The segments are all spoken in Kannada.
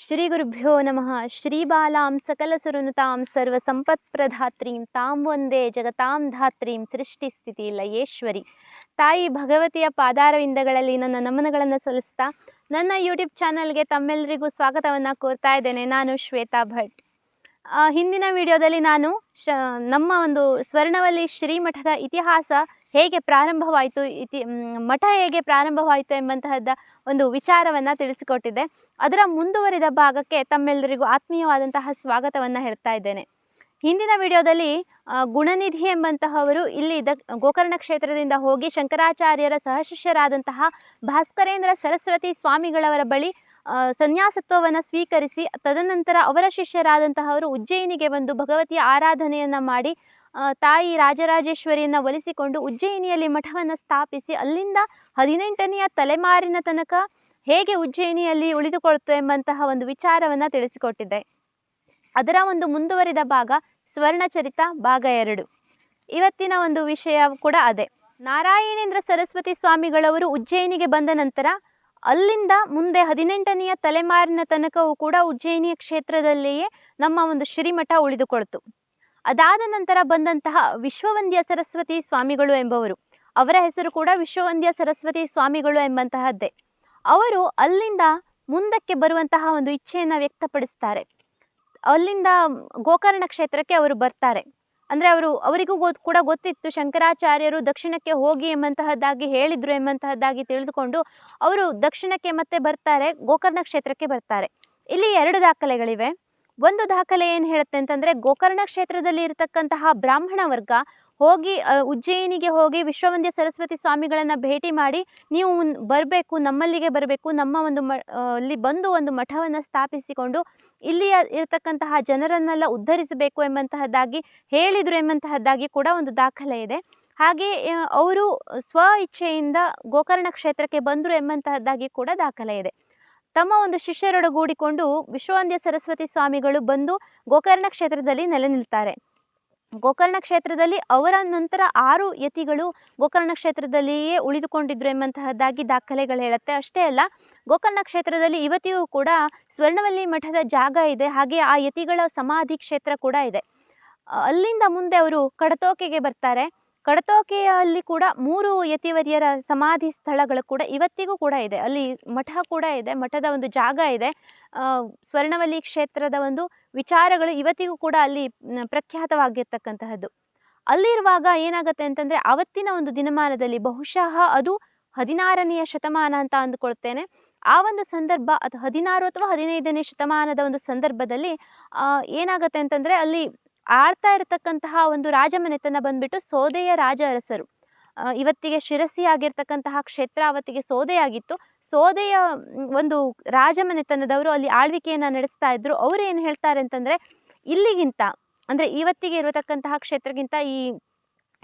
ಶ್ರೀ ಗುರುಭ್ಯೋ ನಮಃ. ಶ್ರೀಬಾಲಾಂ ಸಂಪತ್ ಸರ್ವಸಂಪತ್ಪ್ರಧಾತ್ರೀಂ, ತಾಂ ಒಂದೇ ಜಗತಾಂ ಧಾತ್ರೀಂ ಸೃಷ್ಟಿಸ್ಥಿತಿ ಲಯೇಶ್ವರಿ ತಾಯಿ ಭಗವತಿಯ ಪಾದಾರವಿಂದಗಳಲ್ಲಿ ನನ್ನ ನಮನಗಳನ್ನು ಸಲ್ಲಿಸ್ತಾ ನನ್ನ ಯೂಟ್ಯೂಬ್ ಚಾನಲ್ಗೆ ತಮ್ಮೆಲ್ಲರಿಗೂ ಸ್ವಾಗತವನ್ನು ಕೋರ್ತಾ ಇದ್ದೇನೆ. ನಾನು ಶ್ವೇತಾ ಭಟ್. ಹಿಂದಿನ ವಿಡಿಯೋದಲ್ಲಿ ನಾನು ಶ, ನಮ್ಮ ಒಂದು ಸ್ವರ್ಣವಲ್ಲಿ ಶ್ರೀಮಠದ ಇತಿಹಾಸ ಹೇಗೆ ಪ್ರಾರಂಭವಾಯಿತು, ಇತಿ ಮಠ ಹೇಗೆ ಪ್ರಾರಂಭವಾಯಿತು ಎಂಬಂತಹದ್ದ ಒಂದು ವಿಚಾರವನ್ನು ತಿಳಿಸಿಕೊಟ್ಟಿದೆ. ಅದರ ಮುಂದುವರಿದ ಭಾಗಕ್ಕೆ ತಮ್ಮೆಲ್ಲರಿಗೂ ಆತ್ಮೀಯವಾದಂತಹ ಸ್ವಾಗತವನ್ನು ಹೇಳ್ತಾ ಇದ್ದೇನೆ. ಹಿಂದಿನ ವಿಡಿಯೋದಲ್ಲಿ ಗುಣನಿಧಿ ಎಂಬಂತಹವರು ಇಲ್ಲಿ ದ ಗೋಕರ್ಣ ಕ್ಷೇತ್ರದಿಂದ ಹೋಗಿ ಶಂಕರಾಚಾರ್ಯರ ಸಹಶಿಷ್ಯರಾದಂತಹ ಭಾಸ್ಕರೇಂದ್ರ ಸರಸ್ವತಿ ಸ್ವಾಮಿಗಳವರ ಬಳಿ ಸನ್ಯಾಸತ್ವವನ್ನು ಸ್ವೀಕರಿಸಿ, ತದನಂತರ ಅವರ ಶಿಷ್ಯರಾದಂತಹವರು ಉಜ್ಜಯಿನಿಗೆ ಬಂದು ಭಗವತಿಯ ಆರಾಧನೆಯನ್ನು ಮಾಡಿ ತಾಯಿ ರಾಜರಾಜೇಶ್ವರಿಯನ್ನು ಒಲಿಸಿಕೊಂಡು ಉಜ್ಜಯಿನಿಯಲ್ಲಿ ಮಠವನ್ನು ಸ್ಥಾಪಿಸಿ, ಅಲ್ಲಿಂದ ಹದಿನೆಂಟನೆಯ ತಲೆಮಾರಿನ ತನಕ ಹೇಗೆ ಉಜ್ಜಯಿನಿಯಲ್ಲಿ ಉಳಿದುಕೊಳ್ತು ಎಂಬಂತಹ ಒಂದು ವಿಚಾರವನ್ನು ತಿಳಿಸಿಕೊಟ್ಟಿದೆ ಅದರ ಒಂದು ಮುಂದುವರಿದ ಭಾಗ ಸ್ವರ್ಣಚರಿತ ಭಾಗ ಎರಡು. ಇವತ್ತಿನ ಒಂದು ವಿಷಯ ಕೂಡ ಅದೇ. ನಾರಾಯಣೇಂದ್ರ ಸರಸ್ವತಿ ಸ್ವಾಮಿಗಳವರು ಉಜ್ಜಯಿನಿಗೆ ಬಂದ ನಂತರ ಅಲ್ಲಿಂದ ಮುಂದೆ ಹದಿನೆಂಟನೆಯ ತಲೆಮಾರಿನ ತನಕವೂ ಕೂಡ ಉಜ್ಜಯಿನಿಯ ಕ್ಷೇತ್ರದಲ್ಲಿಯೇ ನಮ್ಮ ಒಂದು ಶ್ರೀಮಠ ಉಳಿದುಕೊಳ್ತು. ಅದಾದ ನಂತರ ಬಂದಂತಹ ವಿಶ್ವವಂದ್ಯ ಸರಸ್ವತಿ ಸ್ವಾಮಿಗಳು ಎಂಬವರು, ಅವರ ಹೆಸರು ಕೂಡ ವಿಶ್ವವಂದ್ಯ ಸರಸ್ವತಿ ಸ್ವಾಮಿಗಳು ಎಂಬಂತಹದ್ದೇ. ಅವರು ಅಲ್ಲಿಂದ ಮುಂದಕ್ಕೆ ಬರುವಂತಹ ಒಂದು ಇಚ್ಛೆಯನ್ನು ವ್ಯಕ್ತಪಡಿಸ್ತಾರೆ. ಅಲ್ಲಿಂದ ಗೋಕರ್ಣ ಕ್ಷೇತ್ರಕ್ಕೆ ಅವರು ಬರ್ತಾರೆ. ಅಂದರೆ ಅವರು ಅವರಿಗೂ ಗೊತ್ತು ಕೂಡ ಗೊತ್ತಿತ್ತು ಶಂಕರಾಚಾರ್ಯರು ದಕ್ಷಿಣಕ್ಕೆ ಹೋಗಿ ಎಂಬಂತಹದ್ದಾಗಿ ಹೇಳಿದರು ಎಂಬಂತಹದ್ದಾಗಿ ತಿಳಿದುಕೊಂಡು ಅವರು ದಕ್ಷಿಣಕ್ಕೆ ಮತ್ತೆ ಬರ್ತಾರೆ, ಗೋಕರ್ಣ ಕ್ಷೇತ್ರಕ್ಕೆ ಬರ್ತಾರೆ. ಇಲ್ಲಿ ಎರಡು ದಾಖಲೆಗಳಿವೆ. ಒಂದು ದಾಖಲೆ ಏನು ಹೇಳುತ್ತೆ ಅಂತಂದರೆ ಗೋಕರ್ಣ ಕ್ಷೇತ್ರದಲ್ಲಿ ಇರತಕ್ಕಂತಹ ಬ್ರಾಹ್ಮಣ ವರ್ಗ ಹೋಗಿ ಉಜ್ಜಯಿನಿಗೆ ಹೋಗಿ ವಿಶ್ವವಂದ್ಯ ಸರಸ್ವತಿ ಸ್ವಾಮಿಗಳನ್ನು ಭೇಟಿ ಮಾಡಿ ನೀವು ಬರಬೇಕು, ನಮ್ಮಲ್ಲಿಗೆ ಬರಬೇಕು, ನಮ್ಮ ಒಂದು ಮ ಅಲ್ಲಿ ಬಂದು ಒಂದು ಮಠವನ್ನು ಸ್ಥಾಪಿಸಿಕೊಂಡು ಇಲ್ಲಿಯ ಇರತಕ್ಕಂತಹ ಜನರನ್ನೆಲ್ಲ ಉದ್ಧರಿಸಬೇಕು ಎಂಬಂತಹದ್ದಾಗಿ ಹೇಳಿದರು ಎಂಬಂತಹದ್ದಾಗಿ ಕೂಡ ಒಂದು ದಾಖಲೆ ಇದೆ. ಹಾಗೆ ಅವರು ಸ್ವ ಇಚ್ಛೆಯಿಂದ ಗೋಕರ್ಣ ಕ್ಷೇತ್ರಕ್ಕೆ ಬಂದರು ಎಂಬಂತಹದ್ದಾಗಿ ಕೂಡ ದಾಖಲೆ ಇದೆ. ತಮ್ಮ ಒಂದು ಶಿಷ್ಯರೊಡಗೂಡಿಕೊಂಡು ವಿಶ್ವವಂದ್ಯ ಸರಸ್ವತಿ ಸ್ವಾಮಿಗಳು ಬಂದು ಗೋಕರ್ಣ ಕ್ಷೇತ್ರದಲ್ಲಿ ನೆಲೆ ನಿಲ್ತಾರೆ. ಗೋಕರ್ಣ ಕ್ಷೇತ್ರದಲ್ಲಿ ಅವರ ನಂತರ ಆರು ಯತಿಗಳು ಗೋಕರ್ಣ ಕ್ಷೇತ್ರದಲ್ಲಿಯೇ ಉಳಿದುಕೊಂಡಿದ್ರು ಎಂಬಂತಹದ್ದಾಗಿ ದಾಖಲೆಗಳು ಹೇಳುತ್ತೆ. ಅಷ್ಟೇ ಅಲ್ಲ, ಗೋಕರ್ಣ ಕ್ಷೇತ್ರದಲ್ಲಿ ಇವತ್ತಿಗೂ ಕೂಡ ಸ್ವರ್ಣವಲ್ಲಿ ಮಠದ ಜಾಗ ಇದೆ. ಹಾಗೆ ಆ ಯತಿಗಳ ಸಮಾಧಿ ಕ್ಷೇತ್ರ ಕೂಡ ಇದೆ. ಅಲ್ಲಿಂದ ಮುಂದೆ ಅವರು ಕಡತೋಕೆಗೆ ಬರ್ತಾರೆ. ಕಡತೋಕೆಯಲ್ಲಿ ಕೂಡ ಮೂರು ಯತಿವರಿಯರ ಸಮಾಧಿ ಸ್ಥಳಗಳು ಕೂಡ ಇವತ್ತಿಗೂ ಕೂಡ ಇದೆ. ಅಲ್ಲಿ ಮಠ ಕೂಡ ಇದೆ, ಮಠದ ಒಂದು ಜಾಗ ಇದೆ. ಸ್ವರ್ಣವಲ್ಲಿ ಕ್ಷೇತ್ರದ ಒಂದು ವಿಚಾರಗಳು ಇವತ್ತಿಗೂ ಕೂಡ ಅಲ್ಲಿ ಪ್ರಖ್ಯಾತವಾಗಿರ್ತಕ್ಕಂತಹದ್ದು. ಅಲ್ಲಿರುವಾಗ ಏನಾಗುತ್ತೆ ಅಂತಂದರೆ, ಅವತ್ತಿನ ಒಂದು ದಿನಮಾನದಲ್ಲಿ ಬಹುಶಃ ಅದು ಹದಿನಾರನೆಯ ಶತಮಾನ ಅಂತ ಅಂದುಕೊಳ್ತೇನೆ. ಆ ಒಂದು ಸಂದರ್ಭ, ಅದು ಹದಿನಾರು ಅಥವಾ ಹದಿನೈದನೇ ಶತಮಾನದ ಒಂದು ಸಂದರ್ಭದಲ್ಲಿ ಏನಾಗುತ್ತೆ ಅಂತಂದರೆ, ಅಲ್ಲಿ ಆಳ್ತಾ ಇರತಕ್ಕಂತಹ ಒಂದು ರಾಜಮನೆತನ ಬಂದ್ಬಿಟ್ಟು ಸೋದೆಯ ರಾಜ ಅರಸರು ಇವತ್ತಿಗೆ ಶಿರಸಿ ಆಗಿರ್ತಕ್ಕಂತಹ ಕ್ಷೇತ್ರ ಅವತ್ತಿಗೆ ಸೋದೆಯಾಗಿತ್ತು. ಸೋದೆಯ ಒಂದು ರಾಜಮನೆತನದವರು ಅಲ್ಲಿ ಆಳ್ವಿಕೆಯನ್ನು ನಡೆಸ್ತಾ ಇದ್ರು. ಅವರು ಏನು ಹೇಳ್ತಾರೆ ಅಂತಂದರೆ, ಇಲ್ಲಿಗಿಂತ, ಅಂದರೆ ಇವತ್ತಿಗೆ ಇರತಕ್ಕಂತಹ ಕ್ಷೇತ್ರಕ್ಕಿಂತ ಈ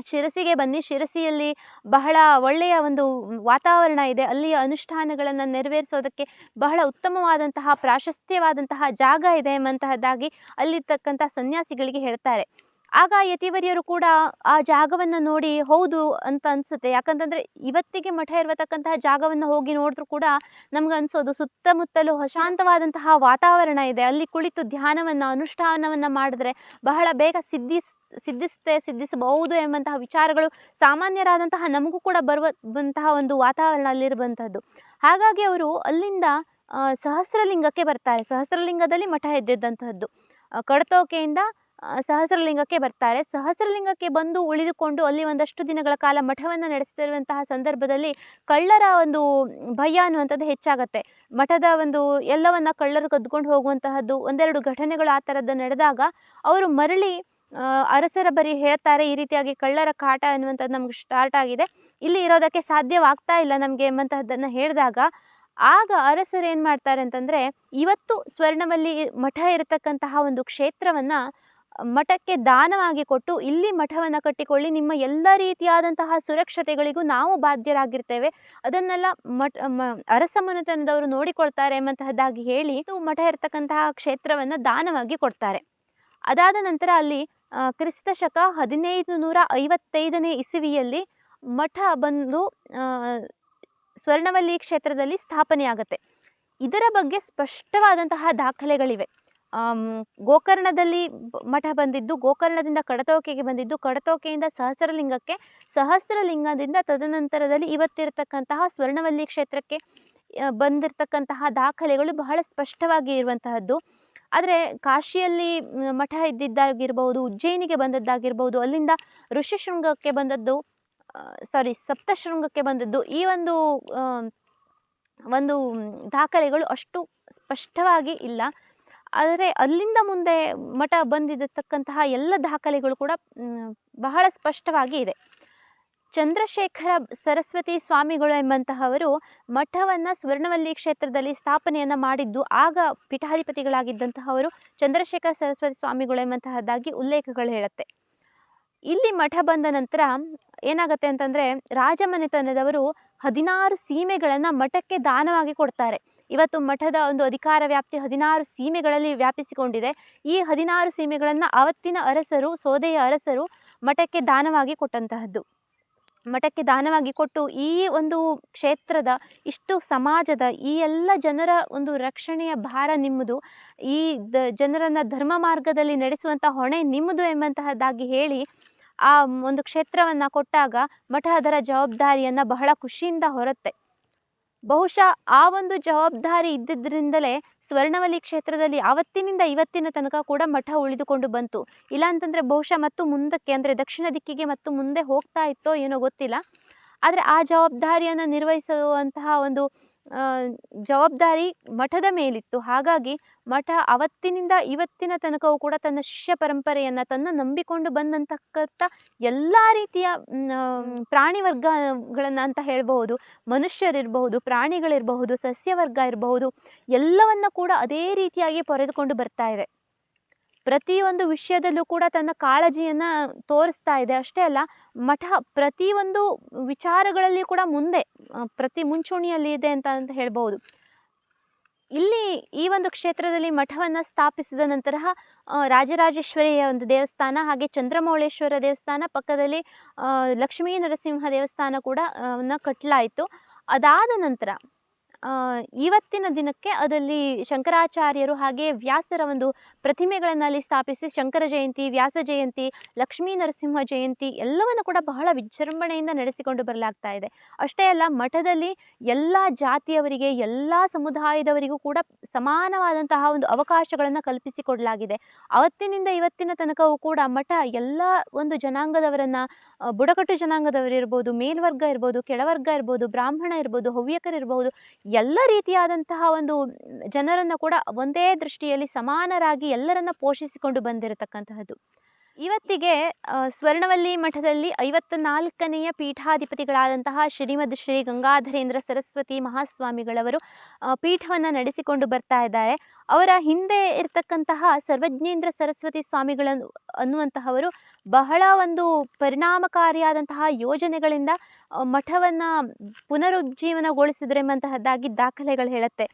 ಶಿರಸಿಗೆ ಬನ್ನಿ. ಶಿರಸಿಯಲ್ಲಿ ಬಹಳ ಒಳ್ಳೆಯ ಒಂದು ವಾತಾವರಣ ಇದೆ. ಅಲ್ಲಿಯ ಅನುಷ್ಠಾನಗಳನ್ನು ನೆರವೇರಿಸೋದಕ್ಕೆ ಬಹಳ ಉತ್ತಮವಾದಂತಹ, ಪ್ರಾಶಸ್ತ್ಯವಾದಂತಹ ಜಾಗ ಇದೆ ಎಂಬಂತಹದ್ದಾಗಿ ಅಲ್ಲಿರ್ತಕ್ಕಂಥ ಸನ್ಯಾಸಿಗಳಿಗೆ ಹೇಳ್ತಾರೆ. ಆಗ ಯತಿವರಿಯರು ಕೂಡ ಆ ಜಾಗವನ್ನು ನೋಡಿ ಹೌದು ಅಂತ ಅನಿಸುತ್ತೆ. ಯಾಕಂತಂದರೆ ಇವತ್ತಿಗೆ ಮಠ ಇರತಕ್ಕಂತಹ ಜಾಗವನ್ನು ಹೋಗಿ ನೋಡಿದ್ರು ಕೂಡ ನಮ್ಗೆ ಅನಿಸೋದು ಸುತ್ತಮುತ್ತಲೂ ಶಾಂತವಾದಂತಹ ವಾತಾವರಣ ಇದೆ. ಅಲ್ಲಿ ಕುಳಿತು ಧ್ಯಾನವನ್ನು, ಅನುಷ್ಠಾನವನ್ನು ಮಾಡಿದ್ರೆ ಬಹಳ ಬೇಗ ಸಿದ್ಧಿಸ್ ಸಿದ್ಧಿಸುತ್ತೆ, ಸಿದ್ಧಿಸಬಹುದು ಎಂಬಂತಹ ವಿಚಾರಗಳು ಸಾಮಾನ್ಯರಾದಂತಹ ನಮಗೂ ಕೂಡ ಬರುವಂತಹ ಒಂದು ವಾತಾವರಣ ಅಲ್ಲಿರುವಂಥದ್ದು ಹಾಗಾಗಿ ಅವರು ಅಲ್ಲಿಂದ ಸಹಸ್ರಲಿಂಗಕ್ಕೆ ಬರ್ತಾರೆ. ಸಹಸ್ರಲಿಂಗದಲ್ಲಿ ಮಠ ಎದ್ದಿದ್ದಂತಹದ್ದು. ಕಡತೋಕೆಯಿಂದ ಸಹಸ್ರಲಿಂಗಕ್ಕೆ ಬರ್ತಾರೆ. ಸಹಸ್ರಲಿಂಗಕ್ಕೆ ಬಂದು ಉಳಿದುಕೊಂಡು ಅಲ್ಲಿ ಒಂದಷ್ಟು ದಿನಗಳ ಕಾಲ ಮಠವನ್ನು ನಡೆಸ್ತಿರುವಂತಹ ಸಂದರ್ಭದಲ್ಲಿ ಕಳ್ಳರ ಒಂದು ಭಯ ಅನ್ನುವಂಥದ್ದು ಹೆಚ್ಚಾಗತ್ತೆ. ಮಠದ ಒಂದು ಎಲ್ಲವನ್ನ ಕಳ್ಳರು ಕದ್ಕೊಂಡು ಹೋಗುವಂತಹದ್ದು, ಒಂದೆರಡು ಘಟನೆಗಳು ಆ ಥರದ್ದು ನಡೆದಾಗ, ಅವರು ಮರಳಿ ಅರಸರ ಬರಿ ಹೇಳ್ತಾರೆ, ಈ ರೀತಿಯಾಗಿ ಕಳ್ಳರ ಕಾಟ ಅನ್ನುವಂಥದ್ದು ನಮ್ಗೆ ಸ್ಟಾರ್ಟ್ ಆಗಿದೆ. ಇಲ್ಲಿ ಇರೋದಕ್ಕೆ ಸಾಧ್ಯವಾಗ್ತಾ ಇಲ್ಲ ನಮಗೆ ಎಂಬಂತಹದ್ದನ್ನು ಹೇಳಿದಾಗ. ಆಗ ಅರಸರು ಏನು ಮಾಡ್ತಾರೆ ಅಂತಂದರೆ, ಇವತ್ತು ಸ್ವರ್ಣವಲ್ಲಿ ಮಠ ಇರತಕ್ಕಂತಹ ಒಂದು ಕ್ಷೇತ್ರವನ್ನು, ಮಠಕ್ಕೆ ದಾನವಾಗಿ ಕೊಟ್ಟು ಇಲ್ಲಿ ಮಠವನ್ನು ಕಟ್ಟಿಕೊಳ್ಳಿ, ನಿಮ್ಮ ಎಲ್ಲ ರೀತಿಯಾದಂತಹ ಸುರಕ್ಷತೆಗಳಿಗೂ ನಾವು ಬಾಧ್ಯರಾಗಿರ್ತೇವೆ. ಅದನ್ನೆಲ್ಲ ಮಠ ಅರಸ ಮನೆತನದವರು ನೋಡಿಕೊಳ್ತಾರೆ ಎಂಬಂತಹದ್ದಾಗಿ ಹೇಳಿ, ಮಠ ಇರತಕ್ಕಂತಹ ಕ್ಷೇತ್ರವನ್ನು ದಾನವಾಗಿ ಕೊಡ್ತಾರೆ. ಅದಾದ ನಂತರ ಅಲ್ಲಿ ಕ್ರಿಸ್ತ ಶಕ ಹದಿನೈದು ನೂರ ಐವತ್ತೈದನೇ ಇಸವಿಯಲ್ಲಿ ಮಠ ಬಂದು ಸ್ವರ್ಣವಲ್ಲಿ ಕ್ಷೇತ್ರದಲ್ಲಿ ಸ್ಥಾಪನೆಯಾಗತ್ತೆ. ಇದರ ಬಗ್ಗೆ ಸ್ಪಷ್ಟವಾದಂತಹ ದಾಖಲೆಗಳಿವೆ. ಗೋಕರ್ಣದಲ್ಲಿ ಮಠ ಬಂದಿದ್ದು, ಗೋಕರ್ಣದಿಂದ ಕಡತೋಕೆಗೆ ಬಂದಿದ್ದು, ಕಡತೋಕೆಯಿಂದ ಸಹಸ್ರಲಿಂಗಕ್ಕೆ, ಸಹಸ್ರಲಿಂಗದಿಂದ ತದನಂತರದಲ್ಲಿ ಇವತ್ತಿರತಕ್ಕಂತಹ ಸ್ವರ್ಣವಲ್ಲಿ ಕ್ಷೇತ್ರಕ್ಕೆ ಬಂದಿರತಕ್ಕಂತಹ ದಾಖಲೆಗಳು ಬಹಳ ಸ್ಪಷ್ಟವಾಗಿ ಇರುವಂತಹದ್ದು. ಆದರೆ ಕಾಶಿಯಲ್ಲಿ ಮಠ ಇದ್ದಿದ್ದಾಗಿರ್ಬೋದು, ಉಜ್ಜಯಿನಿಗೆ ಬಂದದ್ದಾಗಿರ್ಬೋದು, ಅಲ್ಲಿಂದ ಋಷಿಶೃಂಗಕ್ಕೆ ಬಂದದ್ದು ಸಾರಿ ಸಪ್ತಶೃಂಗಕ್ಕೆ ಬಂದದ್ದು, ಈ ಒಂದು ಒಂದು ದಾಖಲೆಗಳು ಅಷ್ಟು ಸ್ಪಷ್ಟವಾಗಿ ಇಲ್ಲ. ಆದರೆ ಅಲ್ಲಿಂದ ಮುಂದೆ ಮಠ ಬಂದಿರತಕ್ಕಂತಹ ಎಲ್ಲ ದಾಖಲೆಗಳು ಕೂಡ ಬಹಳ ಸ್ಪಷ್ಟವಾಗಿ ಇದೆ. ಚಂದ್ರಶೇಖರ ಸರಸ್ವತಿ ಸ್ವಾಮಿಗಳು ಎಂಬಂತಹವರು ಮಠವನ್ನು ಸ್ವರ್ಣವಲ್ಲಿ ಕ್ಷೇತ್ರದಲ್ಲಿ ಸ್ಥಾಪನೆಯನ್ನು ಮಾಡಿದ್ದು, ಆಗ ಪೀಠಾಧಿಪತಿಗಳಾಗಿದ್ದಂತಹವರು ಚಂದ್ರಶೇಖರ ಸರಸ್ವತಿ ಸ್ವಾಮಿಗಳು ಎಂಬಂತಹದ್ದಾಗಿ ಉಲ್ಲೇಖಗಳು ಹೇಳುತ್ತೆ. ಇಲ್ಲಿ ಮಠ ಬಂದ ನಂತರ ಏನಾಗುತ್ತೆ ಅಂತಂದರೆ ರಾಜಮನೆತನದವರು ಹದಿನಾರು ಸೀಮೆಗಳನ್ನು ಮಠಕ್ಕೆ ದಾನವಾಗಿ ಕೊಡ್ತಾರೆ. ಇವತ್ತು ಮಠದ ಒಂದು ಅಧಿಕಾರ ವ್ಯಾಪ್ತಿ ಹದಿನಾರು ಸೀಮೆಗಳಲ್ಲಿ ವ್ಯಾಪಿಸಿಕೊಂಡಿದೆ. ಈ ಹದಿನಾರು ಸೀಮೆಗಳನ್ನು ಆವತ್ತಿನ ಅರಸರು, ಸೋದೆಯ ಅರಸರು ಮಠಕ್ಕೆ ದಾನವಾಗಿ ಕೊಟ್ಟಂತಹದ್ದು. ಮಠಕ್ಕೆ ದಾನವಾಗಿ ಕೊಟ್ಟು ಈ ಒಂದು ಕ್ಷೇತ್ರದ ಇಷ್ಟು ಸಮಾಜದ ಈ ಎಲ್ಲ ಜನರ ಒಂದು ರಕ್ಷಣೆಯ ಭಾರ ನಿಮ್ಮದು, ಈ ದ ಜನರನ್ನು ಧರ್ಮ ಮಾರ್ಗದಲ್ಲಿ ನಡೆಸುವಂಥ ಹೊಣೆ ನಿಮ್ಮದು ಎಂಬಂತಹದ್ದಾಗಿ ಹೇಳಿ ಆ ಒಂದು ಕ್ಷೇತ್ರವನ್ನು ಕೊಟ್ಟಾಗ ಮಠ ಅದರ ಜವಾಬ್ದಾರಿಯನ್ನು ಬಹಳ ಖುಷಿಯಿಂದ ಹೊರುತ್ತೆ. ಬಹುಶಃ ಆ ಒಂದು ಜವಾಬ್ದಾರಿ ಇದ್ದಿದ್ದರಿಂದಲೇ ಸ್ವರ್ಣವಲ್ಲಿ ಕ್ಷೇತ್ರದಲ್ಲಿ ಆವತ್ತಿನಿಂದ ಇವತ್ತಿನ ತನಕ ಕೂಡ ಮಠ ಉಳಿದುಕೊಂಡು ಬಂತು. ಇಲ್ಲ ಅಂತಂದರೆ ಬಹುಶಃ ಮತ್ತು ಮುಂದಕ್ಕೆ, ಅಂದರೆ ದಕ್ಷಿಣ ದಿಕ್ಕಿಗೆ ಮತ್ತು ಮುಂದೆ ಹೋಗ್ತಾ ಇತ್ತೋ ಏನೋ ಗೊತ್ತಿಲ್ಲ. ಆದರೆ ಆ ಜವಾಬ್ದಾರಿಯನ್ನು ನಿರ್ವಹಿಸುವಂತಹ ಒಂದು ಜವಾಬ್ದಾರಿ ಮಠದ ಮೇಲಿತ್ತು. ಹಾಗಾಗಿ ಮಠ ಅವತ್ತಿನಿಂದ ಇವತ್ತಿನ ತನಕವೂ ಕೂಡ ತನ್ನ ಶಿಷ್ಯ ಪರಂಪರೆಯನ್ನು ತನ್ನ ನಂಬಿಕೊಂಡು ಬಂದಂತಕ್ಕಂಥ ಎಲ್ಲ ರೀತಿಯ ಪ್ರಾಣಿ ವರ್ಗಗಳನ್ನು ಅಂತ ಹೇಳಬಹುದು. ಮನುಷ್ಯರಿರಬಹುದು, ಪ್ರಾಣಿಗಳಿರಬಹುದು, ಸಸ್ಯವರ್ಗ ಇರಬಹುದು, ಎಲ್ಲವನ್ನ ಕೂಡ ಅದೇ ರೀತಿಯಾಗಿ ಪೊರೆದುಕೊಂಡು ಬರ್ತಾ ಇದೆ. ಪ್ರತಿಯೊಂದು ವಿಷಯದಲ್ಲೂ ಕೂಡ ತನ್ನ ಕಾಳಜಿಯನ್ನು ತೋರಿಸ್ತಾ ಇದೆ. ಅಷ್ಟೇ ಅಲ್ಲ, ಮಠ ಪ್ರತಿಯೊಂದು ವಿಚಾರಗಳಲ್ಲಿ ಕೂಡ ಮುಂದೆ ಪ್ರತಿ ಮುಂಚೂಣಿಯಲ್ಲಿ ಇದೆ ಅಂತ ಅಂತ ಹೇಳ್ಬೋದು ಇಲ್ಲಿ ಈ ಒಂದು ಕ್ಷೇತ್ರದಲ್ಲಿ ಮಠವನ್ನು ಸ್ಥಾಪಿಸಿದ ನಂತರ ರಾಜರಾಜೇಶ್ವರಿಯ ಒಂದು ದೇವಸ್ಥಾನ, ಹಾಗೆ ಚಂದ್ರಮೌಳೇಶ್ವರ ದೇವಸ್ಥಾನ, ಪಕ್ಕದಲ್ಲಿ ಲಕ್ಷ್ಮೀ ನರಸಿಂಹ ದೇವಸ್ಥಾನ ಕೂಡ ಕಟ್ಟಲಾಯಿತು ಅದಾದ ನಂತರ ಇವತ್ತಿನ ದಿನಕ್ಕೆ ಅದರಲ್ಲಿ ಶಂಕರಾಚಾರ್ಯರು ಹಾಗೆ ವ್ಯಾಸರ ಒಂದು ಪ್ರತಿಮೆಗಳನ್ನು ಅಲ್ಲಿ ಸ್ಥಾಪಿಸಿ ಶಂಕರ ಜಯಂತಿ, ವ್ಯಾಸ ಜಯಂತಿ, ಲಕ್ಷ್ಮೀ ನರಸಿಂಹ ಜಯಂತಿ ಎಲ್ಲವನ್ನು ಕೂಡ ಬಹಳ ವಿಜೃಂಭಣೆಯಿಂದ ನಡೆಸಿಕೊಂಡು ಬರಲಾಗ್ತಾ ಇದೆ. ಅಷ್ಟೇ ಅಲ್ಲ, ಮಠದಲ್ಲಿ ಎಲ್ಲ ಜಾತಿಯವರಿಗೆ, ಎಲ್ಲ ಸಮುದಾಯದವರಿಗೂ ಕೂಡ ಸಮಾನವಾದಂತಹ ಒಂದು ಅವಕಾಶಗಳನ್ನು ಕಲ್ಪಿಸಿಕೊಡಲಾಗಿದೆ. ಅವತ್ತಿನಿಂದ ಇವತ್ತಿನ ತನಕವೂ ಕೂಡ ಮಠ ಎಲ್ಲ ಒಂದು ಜನಾಂಗದವರನ್ನು ಬುಡಕಟ್ಟು ಜನಾಂಗದವರಿರ್ಬೋದು, ಮೇಲ್ವರ್ಗ ಇರ್ಬೋದು, ಕೆಳವರ್ಗ ಇರ್ಬೋದು, ಬ್ರಾಹ್ಮಣ ಇರ್ಬೋದು, ಹವ್ಯಕರಿರ್ಬೋದು ಎಲ್ಲ ರೀತಿಯಾದಂತಹ ಒಂದು ಜನರನ್ನು ಕೂಡ ಒಂದೇ ದೃಷ್ಟಿಯಲ್ಲಿ ಸಮಾನರಾಗಿ ಎಲ್ಲರನ್ನ ಪೋಷಿಸಿಕೊಂಡು ಬಂದಿರತಕ್ಕಂತಹದ್ದು. ಇವತ್ತಿಗೆ ಸ್ವರ್ಣವಲ್ಲಿ ಮಠದಲ್ಲಿ ಐವತ್ತ ನಾಲ್ಕನೆಯ ಪೀಠಾಧಿಪತಿಗಳಾದಂತಹ ಶ್ರೀಮದ್ ಶ್ರೀ ಗಂಗಾಧರೇಂದ್ರ ಸರಸ್ವತಿ ಮಹಾಸ್ವಾಮಿಗಳವರು ಪೀಠವನ್ನು ನಡೆಸಿಕೊಂಡು ಬರ್ತಾ ಇದ್ದಾರೆ. ಅವರ ಹಿಂದೆ ಇರತಕ್ಕಂತಹ ಸರ್ವಜ್ಞೇಂದ್ರ ಸರಸ್ವತಿ ಸ್ವಾಮಿಗಳ ಅನ್ನುವಂತಹವರು ಬಹಳ ಒಂದು ಪರಿಣಾಮಕಾರಿಯಾದಂತಹ ಯೋಜನೆಗಳಿಂದ ಮಠವನ್ನು ಪುನರುಜ್ಜೀವನಗೊಳಿಸಿದ್ರು ಎಂಬಂತಹದ್ದಾಗಿ ದಾಖಲೆಗಳು ಹೇಳುತ್ತೆ.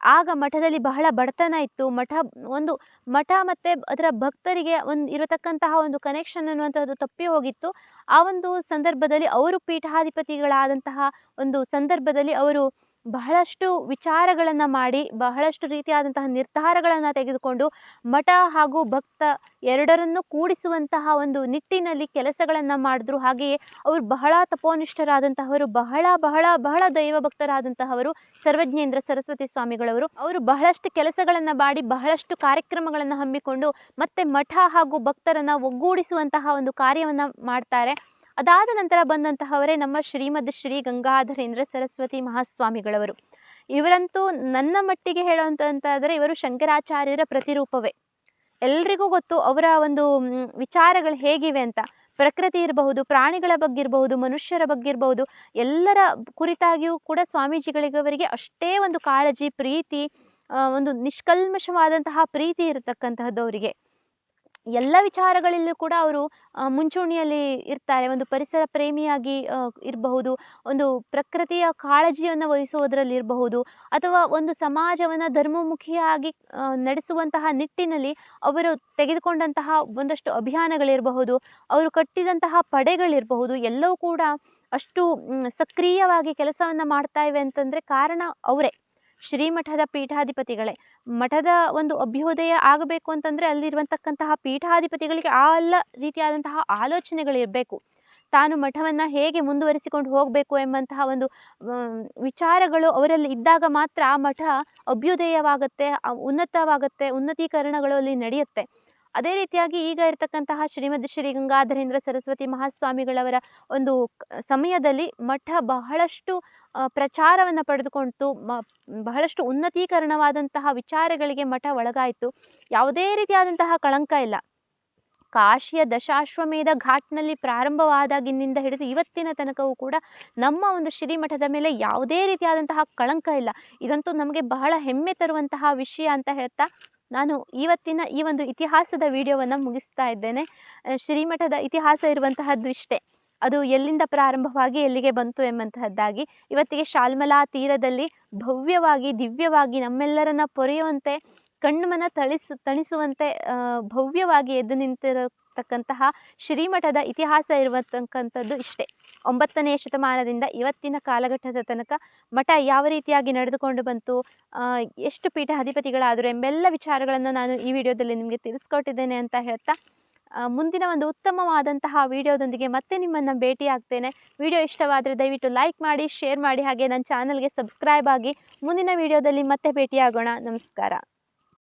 ಆಗ ಮಠದಲ್ಲಿ ಬಹಳ ಬಡತನ ಇತ್ತು. ಮಠ ಒಂದು ಮಠ ಮತ್ತು ಅದರ ಭಕ್ತರಿಗೆ ಒಂದು ಇರತಕ್ಕಂತಹ ಒಂದು ಕನೆಕ್ಷನ್ ಅನ್ನುವಂಥದ್ದು ತಪ್ಪಿ ಹೋಗಿತ್ತು. ಆ ಒಂದು ಸಂದರ್ಭದಲ್ಲಿ ಅವರು ಪೀಠಾಧಿಪತಿಗಳಾದಂತಹ ಒಂದು ಸಂದರ್ಭದಲ್ಲಿ ಅವರು ಬಹಳಷ್ಟು ವಿಚಾರಗಳನ್ನು ಮಾಡಿ, ಬಹಳಷ್ಟು ರೀತಿಯಾದಂತಹ ನಿರ್ಧಾರಗಳನ್ನು ತೆಗೆದುಕೊಂಡು ಮಠ ಹಾಗೂ ಭಕ್ತ ಎರಡರನ್ನು ಕೂಡಿಸುವಂತಹ ಒಂದು ನಿಟ್ಟಿನಲ್ಲಿ ಕೆಲಸಗಳನ್ನು ಮಾಡಿದ್ರು. ಹಾಗೆಯೇ ಅವರು ಬಹಳ ತಪೋನಿಷ್ಠರಾದಂತಹವರು, ಬಹಳ ಬಹಳ ಬಹಳ ದೈವ ಭಕ್ತರಾದಂತಹವರು ಸರ್ವಜ್ಞೇಂದ್ರ ಸರಸ್ವತಿ ಸ್ವಾಮಿಗಳವರು, ಅವರು ಬಹಳಷ್ಟು ಕೆಲಸಗಳನ್ನು ಮಾಡಿ, ಬಹಳಷ್ಟು ಕಾರ್ಯಕ್ರಮಗಳನ್ನು ಹಮ್ಮಿಕೊಂಡು ಮತ್ತೆ ಮಠ ಹಾಗೂ ಭಕ್ತರನ್ನು ಒಗ್ಗೂಡಿಸುವಂತಹ ಒಂದು ಕಾರ್ಯವನ್ನು ಮಾಡ್ತಾರೆ. ಅದಾದ ನಂತರ ಬಂದಂತಹವರೇ ನಮ್ಮ ಶ್ರೀಮದ್ ಶ್ರೀ ಗಂಗಾಧರೇಂದ್ರ ಸರಸ್ವತಿ ಮಹಾಸ್ವಾಮಿಗಳವರು. ಇವರಂತೂ ನನ್ನ ಮಟ್ಟಿಗೆ ಹೇಳುವಂತಂತಾದರೆ ಇವರು ಶಂಕರಾಚಾರ್ಯರ ಪ್ರತಿರೂಪವೇ. ಎಲ್ರಿಗೂ ಗೊತ್ತು ಅವರ ಒಂದು ವಿಚಾರಗಳು ಹೇಗಿವೆ ಅಂತ. ಪ್ರಕೃತಿ ಇರಬಹುದು, ಪ್ರಾಣಿಗಳ ಬಗ್ಗೆ ಇರಬಹುದು, ಮನುಷ್ಯರ ಬಗ್ಗೆ ಇರಬಹುದು, ಎಲ್ಲರ ಕುರಿತಾಗಿಯೂ ಕೂಡ ಸ್ವಾಮೀಜಿಗಳಿಗವರಿಗೆ ಅಷ್ಟೇ ಒಂದು ಕಾಳಜಿ, ಪ್ರೀತಿ ಒಂದು ನಿಷ್ಕಲ್ಮಶವಾದಂತಹ ಪ್ರೀತಿ ಇರತಕ್ಕಂತಹದ್ದು ಅವರಿಗೆ. ಎಲ್ಲ ವಿಚಾರಗಳಲ್ಲೂ ಕೂಡ ಅವರು ಮುಂಚೂಣಿಯಲ್ಲಿ ಇರ್ತಾರೆ. ಒಂದು ಪರಿಸರ ಪ್ರೇಮಿಯಾಗಿ ಇರಬಹುದು, ಒಂದು ಪ್ರಕೃತಿಯ ಕಾಳಜಿಯನ್ನು ವಹಿಸುವುದರಲ್ಲಿ ಇರಬಹುದು, ಅಥವಾ ಒಂದು ಸಮಾಜವನ್ನು ಧರ್ಮಮುಖಿಯಾಗಿ ನಡೆಸುವಂತಹ ನಿಟ್ಟಿನಲ್ಲಿ ಅವರು ತೆಗೆದುಕೊಂಡಂತಹ ಒಂದಷ್ಟು ಅಭಿಯಾನಗಳಿರಬಹುದು, ಅವರು ಕಟ್ಟಿದಂತಹ ಪಡೆಗಳಿರಬಹುದು, ಎಲ್ಲವೂ ಕೂಡ ಅಷ್ಟು ಸಕ್ರಿಯವಾಗಿ ಕೆಲಸವನ್ನು ಮಾಡ್ತಾ ಇವೆ ಅಂತಂದರೆ ಕಾರಣ ಅವರೇ. ಶ್ರೀಮಠದ ಪೀಠಾಧಿಪತಿಗಳೇ. ಮಠದ ಒಂದು ಅಭ್ಯುದಯ ಆಗಬೇಕು ಅಂತಂದರೆ ಅಲ್ಲಿರುವಂತಕ್ಕಂತಹ ಪೀಠಾಧಿಪತಿಗಳಿಗೆ ಆ ಎಲ್ಲ ರೀತಿಯಾದಂತಹ ಆಲೋಚನೆಗಳಿರಬೇಕು ತಾನು ಮಠವನ್ನು ಹೇಗೆ ಮುಂದುವರಿಸಿಕೊಂಡು ಹೋಗಬೇಕು ಎಂಬಂತಹ ಒಂದು ವಿಚಾರಗಳು ಅವರಲ್ಲಿ ಇದ್ದಾಗ ಮಾತ್ರ ಆ ಮಠ ಅಭ್ಯುದಯವಾಗುತ್ತೆ, ಉನ್ನತವಾಗುತ್ತೆ, ಉನ್ನತೀಕರಣಗಳು ಅಲ್ಲಿ ನಡೆಯುತ್ತೆ. ಅದೇ ರೀತಿಯಾಗಿ ಈಗ ಇರತಕ್ಕಂತಹ ಶ್ರೀಮದ್ ಶ್ರೀ ಗಂಗಾಧರೇಂದ್ರ ಸರಸ್ವತಿ ಮಹಾಸ್ವಾಮಿಗಳವರ ಒಂದು ಸಮಯದಲ್ಲಿ ಮಠ ಬಹಳಷ್ಟು ಪ್ರಚಾರವನ್ನು ಪಡೆದುಕೊಂಡು ಬಹಳಷ್ಟು ಉನ್ನತೀಕರಣವಾದಂತಹ ವಿಚಾರಗಳಿಗೆ ಮಠ ಒಳಗಾಯಿತು. ಯಾವುದೇ ರೀತಿಯಾದಂತಹ ಕಳಂಕ ಇಲ್ಲ. ಕಾಶಿಯ ದಶಾಶ್ವಮೇಧ ಘಾಟ್ನಲ್ಲಿ ಪ್ರಾರಂಭವಾದಾಗಿನಿಂದ ಹಿಡಿದು ಇವತ್ತಿನ ತನಕವೂ ಕೂಡ ನಮ್ಮ ಒಂದು ಶ್ರೀಮಠದ ಮೇಲೆ ಯಾವುದೇ ರೀತಿಯಾದಂತಹ ಕಳಂಕ ಇಲ್ಲ. ಇದಂತೂ ನಮಗೆ ಬಹಳ ಹೆಮ್ಮೆ ತರುವಂತಹ ವಿಷಯ ಅಂತ ಹೇಳ್ತಾ ನಾನು ಇವತ್ತಿನ ಈ ಒಂದು ಇತಿಹಾಸದ ವಿಡಿಯೋವನ್ನು ಮುಗಿಸ್ತಾ ಇದ್ದೇನೆ. ಶ್ರೀಮಠದ ಇತಿಹಾಸ ಇರುವಂತಹದ್ದು ಇಷ್ಟೇ. ಅದು ಎಲ್ಲಿಂದ ಪ್ರಾರಂಭವಾಗಿ ಎಲ್ಲಿಗೆ ಬಂತು ಎಂಬಂತಹದ್ದಾಗಿ ಇವತ್ತಿಗೆ ಶಾಲ್ಮಲಾ ತೀರದಲ್ಲಿ ಭವ್ಯವಾಗಿ, ದಿವ್ಯವಾಗಿ ನಮ್ಮೆಲ್ಲರನ್ನ ಪೊರೆಯುವಂತೆ, ಕಣ್ಣುಮನ ತಳಿಸ್, ತಣಿಸುವಂತೆ ಭವ್ಯವಾಗಿ ಎದ್ದು ನಿಂತಿರತಕ್ಕಂತಹ ಶ್ರೀಮಠದ ಇತಿಹಾಸ ಇರುವತಕ್ಕಂಥದ್ದು ಇಷ್ಟೇ. ಒಂಬತ್ತನೆಯ ಶತಮಾನದಿಂದ ಇವತ್ತಿನ ಕಾಲಘಟ್ಟದ ತನಕ ಮಠ ಯಾವ ರೀತಿಯಾಗಿ ನಡೆದುಕೊಂಡು ಬಂತು ಎಷ್ಟು ಪೀಠಾಧಿಪತಿಗಳಾದರು ಎಂಬೆಲ್ಲ ವಿಚಾರಗಳನ್ನು ನಾನು ಈ ವಿಡಿಯೋದಲ್ಲಿ ನಿಮಗೆ ತಿಳಿಸ್ಕೊಟ್ಟಿದ್ದೇನೆ ಅಂತ ಹೇಳ್ತಾ ಮುಂದಿನ ಒಂದು ಉತ್ತಮವಾದಂತಹ ವಿಡಿಯೋದೊಂದಿಗೆ ಮತ್ತೆ ನಿಮ್ಮನ್ನು ಭೇಟಿ ಆಗ್ತೇನೆ ವಿಡಿಯೋ ಇಷ್ಟವಾದರೆ ದಯವಿಟ್ಟು ಲೈಕ್ ಮಾಡಿ, ಶೇರ್ ಮಾಡಿ, ಹಾಗೆ ನನ್ನ ಚಾನಲ್ಗೆ ಸಬ್ಸ್ಕ್ರೈಬ್ ಆಗಿ ಮುಂದಿನ ವಿಡಿಯೋದಲ್ಲಿ ಮತ್ತೆ ಭೇಟಿಯಾಗೋಣ. ನಮಸ್ಕಾರ.